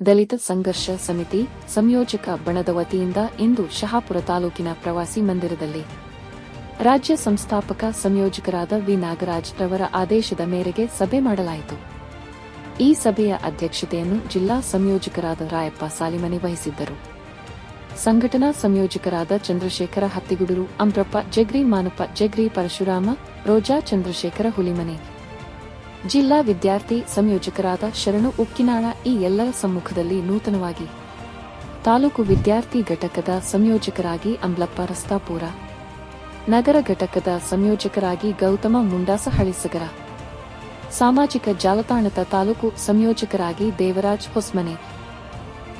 ದಲಿತ ಸಂಘರ್ಷ ಸಮಿತಿ ಸಂಯೋಜಕ ಬಣದ ವತಿಯಿಂದ ಇಂದು ಶಹಾಪುರ ತಾಲೂಕಿನ ಪ್ರವಾಸಿ ಮಂದಿರದಲ್ಲಿ ರಾಜ್ಯ ಸಂಸ್ಥಾಪಕ ಸಂಯೋಜಕರಾದ ವಿ. ನಾಗರಾಜ್ ರವರ ಆದೇಶದ ಮೇರೆಗೆ ಸಭೆ ಮಾಡಲಾಯಿತು. ಈ ಸಭೆಯ ಅಧ್ಯಕ್ಷತೆಯನ್ನು ಜಿಲ್ಲಾ ಸಂಯೋಜಕರಾದ ರಾಯಪ್ಪ ಸಾಲಿಮನಿ ವಹಿಸಿದ್ದರು. ಸಂಘಟನಾ ಸಂಯೋಜಕರಾದ ಚಂದ್ರಶೇಖರ ಹತ್ತಿಗುಡೂರು, ಅಂಬ್ರಪ್ಪ ಜಗ್ರಿ, ಮಾನಪ್ಪ ಜಗ್ರಿ, ಪರಶುರಾಮ, ರೋಜಾ ಚಂದ್ರಶೇಖರ ಹುಲಿಮನೆ ಜಿಲ್ಲಾ ವಿದ್ಯಾರ್ಥಿ ಸಂಯೋಜಕರಾದ ಶರಣು ಉಕ್ಕಿನಾಳ ಈ ಎಲ್ಲರ ಸಮ್ಮುಖದಲ್ಲಿ ನೂತನವಾಗಿ. ತಾಲೂಕು ವಿದ್ಯಾರ್ಥಿ ಘಟಕದ ಸಂಯೋಜಕರಾಗಿ ಅಂಬ್ಲಪ್ಪ ರಸ್ತಾಪೂರ. ನಗರ ಘಟಕದ ಸಂಯೋಜಕರಾಗಿ ಗೌತಮ ಮುಂಡಾಸ ಹಳಿಸಗರ ಸಾಮಾಜಿಕ ಜಾಲತಾಣದ ತಾಲೂಕು ಸಂಯೋಜಕರಾಗಿ ದೇವರಾಜ್ ಹೊಸ್ಮನೆ.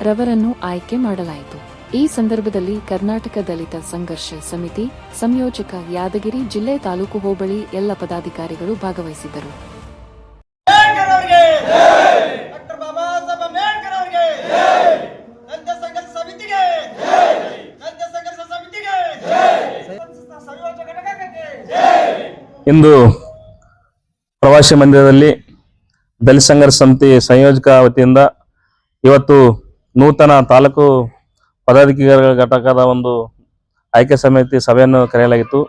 ರವರನ್ನು ಆಯ್ಕೆ ಮಾಡಲಾಯಿತು. ಈ ಸಂದರ್ಭದಲ್ಲಿ ಕರ್ನಾಟಕ ದಲಿತ ಸಂಘರ್ಷ ಸಮಿತಿ ಸಂಯೋಜಕ ಯಾದಗಿರಿ ಜಿಲ್ಲೆ ತಾಲೂಕು ಹೋಬಳಿ ಎಲ್ಲ ಪದಾಧಿಕಾರಿಗಳು ಭಾಗವಹಿಸಿದ್ದರು ಅಂಬೇಡ್ಕರ್ ಅವರಿಗೆ ಡಾಕ್ಟರ್ ಬಾಬಾ ಸಾಹೇಬ್ ಅಂಬೇಡ್ಕರ್ ಅವರಿಗೆ ದಲಿತ ಸಂಘರ್ಷ ಸಮಿತಿಗೆ ದಲಿತ ಸಂಘರ್ಷ ಸಮಿತಿಗೆ ಸಂಯೋಜಕ ಘಟಕಕ್ಕೆ ಇಂದು ಪ್ರವಾಸಿ ಮಂದಿರದಲ್ಲಿ ದಲಿತ ಸಂಘರ್ಷ ಸಮಿತಿ ಸಂಯೋಜಕ ವತಿಯಿಂದ ಇವತ್ತು ನೂತನ ತಾಲೂಕು ಪದಾಧಿಕಾರಿಗಳ ಘಟಕದ ಒಂದು ಆಯ್ಕೆ ಸಮಿತಿ ಸಭೆಯನ್ನು ಕರೆಯಲಾಗಿತ್ತು.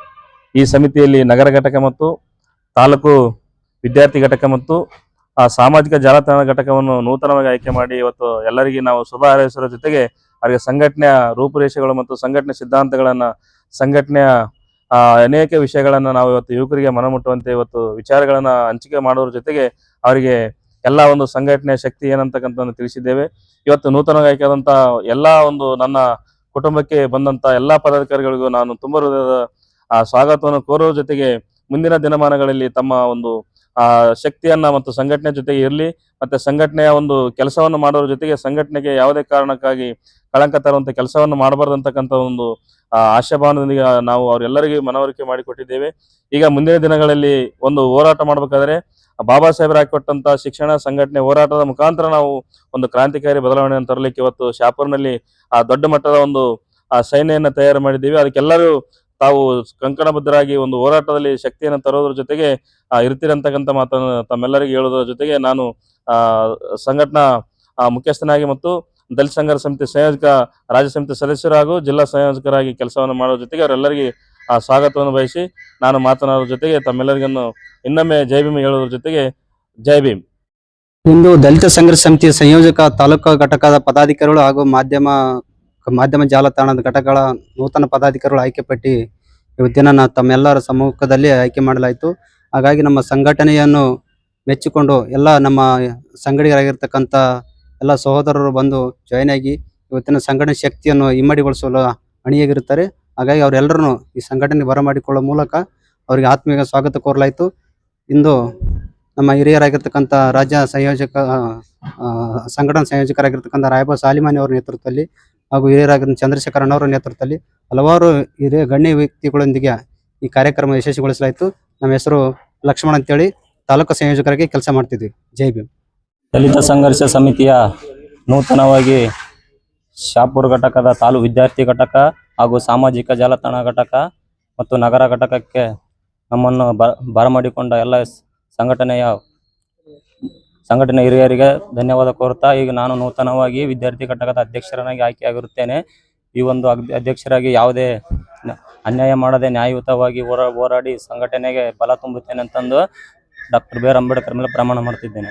ಈ ಸಮಿತಿಯಲ್ಲಿ ನಗರ ಘಟಕ ಮತ್ತು ತಾಲೂಕು ವಿದ್ಯಾರ್ಥಿ ಘಟಕ ಮತ್ತು, ಆ, ಸಾಮಾಜಿಕ ಜಾಲತಾಣ ಘಟಕವನ್ನು ನೂತನವಾಗಿ ಆಯ್ಕೆ ಮಾಡಿ ಇವತ್ತು ಎಲ್ಲರಿಗೆ ನಾವು ಶುಭ ಹಾರೈಸುವ ಜೊತೆಗೆ, ಅವರಿಗೆ ಸಂಘಟನೆಯ ರೂಪುರೇಷೆಗಳು ಮತ್ತು ಸಂಘಟನೆ ಸಿದ್ಧಾಂತಗಳನ್ನು, ಸಂಘಟನೆಯ ಅನೇಕ ವಿಷಯಗಳನ್ನ ನಾವು ಇವತ್ತು ಯುವಕರಿಗೆ ಮನಮುಟ್ಟುವಂತೆ ಇವತ್ತು ವಿಚಾರಗಳನ್ನ ಹಂಚಿಕೆ ಮಾಡೋದ್ರ ಜೊತೆಗೆ ಅವರಿಗೆ ಎಲ್ಲ ಒಂದು ಸಂಘಟನೆ ಶಕ್ತಿ ಏನಂತಕ್ಕಂಥ ತಿಳಿಸಿದ್ದೇವೆ. ಇವತ್ತು ನೂತನವಾಗಿ ಆದಂತ ಎಲ್ಲಾ ಒಂದು ನನ್ನ ಕುಟುಂಬಕ್ಕೆ ಬಂದಂತ ಎಲ್ಲಾ ಪದಾಧಿಕಾರಿಗಳಿಗೂ ನಾನು ತುಂಬ ಹೃದಯದ ಸ್ವಾಗತವನ್ನು ಕೋರೋ ಜೊತೆಗೆ ಮುಂದಿನ ದಿನಮಾನಗಳಲ್ಲಿ ತಮ್ಮ ಒಂದು, ಆ, ಶಕ್ತಿಯನ್ನ ಮತ್ತು ಸಂಘಟನೆ ಜೊತೆಗೆ ಇರಲಿ ಮತ್ತೆ ಸಂಘಟನೆಯ ಒಂದು ಕೆಲಸವನ್ನು ಮಾಡೋದ್ರ ಜೊತೆಗೆ ಸಂಘಟನೆಗೆ ಯಾವುದೇ ಕಾರಣಕ್ಕಾಗಿ ಕಳಂಕ ತರುವಂತ ಕೆಲಸವನ್ನು ಮಾಡಬಾರ್ದಂತಕ್ಕಂಥ ಒಂದು ಆಶಾಭಾವನದೊಂದಿಗೆ ನಾವು ಅವರೆಲ್ಲರಿಗೂ ಮನವರಿಕೆ ಮಾಡಿಕೊಟ್ಟಿದ್ದೇವೆ. ಈಗ ಮುಂದಿನ ದಿನಗಳಲ್ಲಿ ಒಂದು ಹೋರಾಟ ಮಾಡಬೇಕಾದ್ರೆ ಬಾಬಾ ಸಾಹೇಬರು ಹಾಕಿಕೊಟ್ಟಂತ ಶಿಕ್ಷಣ ಸಂಘಟನೆ ಹೋರಾಟದ ಮುಖಾಂತರ ನಾವು ಒಂದು ಕ್ರಾಂತಿಕಾರಿ ಬದಲಾವಣೆಯನ್ನು ತರಲಿಕ್ಕೆ ಇವತ್ತು ಶಾಪುರ್ನಲ್ಲಿ ಆ ದೊಡ್ಡ ಮಟ್ಟದ ಒಂದು, ಆ, ಸೈನ್ಯವನ್ನು ತಯಾರು ಮಾಡಿದ್ದೀವಿ. ಅದಕ್ಕೆಲ್ಲರೂ ತಾವು ಕಂಕಣಬದ್ಧರಾಗಿ ಒಂದು ಹೋರಾಟದಲ್ಲಿ ಶಕ್ತಿಯನ್ನು ತರೋದ್ರ ಜೊತೆಗೆ ಇರ್ತೀರಂತಕ್ಕಂಥ ಮಾತನ್ನು ತಮ್ಮೆಲ್ಲರಿಗೂ ಹೇಳೋದ್ರ ಜೊತೆಗೆ ನಾನು ಸಂಘಟನಾ ಮುಖ್ಯಸ್ಥನಾಗಿ ಮತ್ತು ದಲಿತ ಸಂಘರ್ಷ ಸಮಿತಿ ಸಂಯೋಜಕ ರಾಜ್ಯ ಸಮಿತಿ ಸದಸ್ಯರು ಹಾಗೂ ಜಿಲ್ಲಾ ಸಂಯೋಜಕರಾಗಿ ಕೆಲಸವನ್ನು ಮಾಡೋ ಜೊತೆಗೆ ಅವರೆಲ್ಲರಿಗೆ ಆ ಸ್ವಾಗತವನ್ನು ಬಯಸಿ ನಾನು ಮಾತನಾಡೋ ಜೊತೆಗೆ ತಮ್ಮೆಲ್ಲರಿಗನ್ನು ಇನ್ನೊಮ್ಮೆ ಜೈ ಭೀಮ್ ಹೇಳೋದ್ರ ಜೊತೆಗೆ ಜೈ ಭೀಮ್. ಇಂದು ದಲಿತ ಸಂಘರ್ಷ ಸಮಿತಿಯ ಸಂಯೋಜಕ ತಾಲೂಕು ಘಟಕದ ಪದಾಧಿಕಾರಿಗಳು ಹಾಗೂ ಮಾಧ್ಯಮ ಮಾಧ್ಯಮ ಜಾಲತಾಣದ ಘಟಕಗಳ ನೂತನ ಪದಾಧಿಕಾರಿಗಳು ಆಯ್ಕೆ ಪಟ್ಟಿ ಇವತ್ತಿನ ತಮ್ಮೆಲ್ಲರ ಸಮ್ಮುಖದಲ್ಲಿ ಆಯ್ಕೆ ಮಾಡಲಾಯಿತು. ಹಾಗಾಗಿ ನಮ್ಮ ಸಂಘಟನೆಯನ್ನು ಮೆಚ್ಚಿಕೊಂಡು ಎಲ್ಲ ನಮ್ಮ ಸಂಗಡಿಗರಾಗಿರ್ತಕ್ಕಂಥ ಎಲ್ಲ ಸಹೋದರರು ಬಂದು ಜಾಯ್ನ್ ಆಗಿ ಇವತ್ತಿನ ಸಂಘಟನೆ ಶಕ್ತಿಯನ್ನು ಇಮ್ಮಡಿಗೊಳಿಸಲು ಅಣಿಯಾಗಿರುತ್ತಾರೆ. ಹಾಗಾಗಿ ಅವರೆಲ್ಲರನ್ನು ಈ ಸಂಘಟನೆ ಬರಮಾಡಿಕೊಳ್ಳುವ ಮೂಲಕ ಅವರಿಗೆ ಆತ್ಮೀಯ ಸ್ವಾಗತ ಕೋರಲಾಯಿತು. ಇಂದು ನಮ್ಮ ಹಿರಿಯರಾಗಿರ್ತಕ್ಕಂಥ ರಾಜ್ಯ ಸಂಯೋಜಕ ಸಂಘಟನಾ ಸಂಯೋಜಕರಾಗಿರ್ತಕ್ಕಂಥ ರಾಯಬ ಸಾಲಿಮಾನಿ ಅವರ ನೇತೃತ್ವದಲ್ಲಿ ಹಾಗೂ ಹಿರಿಯರಾಗಿರುವ ಚಂದ್ರಶೇಖರಣ್ಣ ಅಣ್ಣವರ ನೇತೃತ್ವದಲ್ಲಿ ಹಲವಾರು ಹಿರಿಯ ಗಣ್ಯ ವ್ಯಕ್ತಿಗಳೊಂದಿಗೆ ಈ ಕಾರ್ಯಕ್ರಮ ಯಶಸ್ವಿಗೊಳಿಸಲಾಯಿತು. ನಮ್ಮ ಹೆಸರು ಲಕ್ಷ್ಮಣ್ ಅಂತೇಳಿ ತಾಲೂಕು ಸಂಯೋಜಕರಾಗಿ ಕೆಲಸ ಮಾಡ್ತಿದ್ವಿ. ಜೈ ಭೀಮ್. ದಲಿತ ಸಂಘರ್ಷ ಸಮಿತಿಯ ನೂತನವಾಗಿ ಶಾಪುರ ಘಟಕದ ತಾಲೂ ವಿದ್ಯಾರ್ಥಿ ಘಟಕ ಹಾಗೂ ಸಾಮಾಜಿಕ ಜಾಲತಾಣ ಘಟಕ ಮತ್ತು ನಗರ ಘಟಕಕ್ಕೆ ನಮ್ಮನ್ನು ಬರಮಾಡಿಕೊಂಡ ಎಲ್ಲ ಸಂಘಟನೆಯ, ಸಂಘಟನೆ ಹಿರಿಯರಿಗೆ ಧನ್ಯವಾದ ಕೋರುತ್ತಾ, ಈಗ ನಾನು ನೂತನವಾಗಿ ವಿದ್ಯಾರ್ಥಿ ಘಟಕದ ಅಧ್ಯಕ್ಷರನಾಗಿ ಆಯ್ಕೆಯಾಗಿರುತ್ತೇನೆ. ಈ ಒಂದು ಅಧ್ಯಕ್ಷರಾಗಿ ಯಾವುದೇ ಅನ್ಯಾಯ ಮಾಡದೆ ನ್ಯಾಯಯುತವಾಗಿ ಹೋರಾ, ಹೋರಾಡಿ ಸಂಘಟನೆಗೆ ಬಲ ತುಂಬುತ್ತೇನೆ ಅಂತಂದು ಡಾಕ್ಟರ್ ಬಿ ಆರ್ ಅಂಬೇಡ್ಕರ್ ಮೇಲೆ ಪ್ರಮಾಣ ಮಾಡ್ತಿದ್ದೇನೆ.